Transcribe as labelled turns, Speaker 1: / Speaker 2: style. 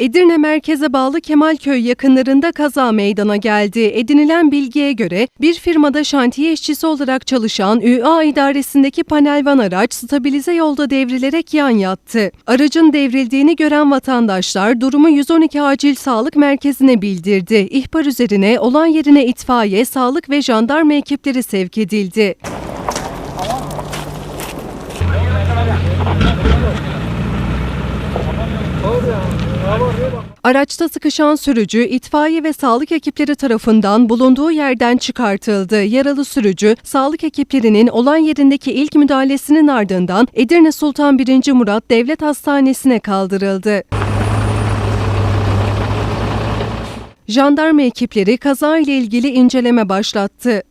Speaker 1: Edirne merkeze bağlı Kemalköy yakınlarında kaza meydana geldi. Edinilen bilgiye göre bir firmada şantiye işçisi olarak çalışan ÜA idaresindeki panel van araç stabilize yolda devrilerek yan yattı. Aracın devrildiğini gören vatandaşlar durumu 112 acil sağlık merkezine bildirdi. İhbar üzerine olan yerine itfaiye, sağlık ve jandarma ekipleri sevk edildi. Araçta sıkışan sürücü itfaiye ve sağlık ekipleri tarafından bulunduğu yerden çıkartıldı. Yaralı sürücü sağlık ekiplerinin olan yerindeki ilk müdahalesinin ardından Edirne Sultan 1. Murat Devlet Hastanesi'ne kaldırıldı. Jandarma ekipleri kaza ile ilgili inceleme başlattı.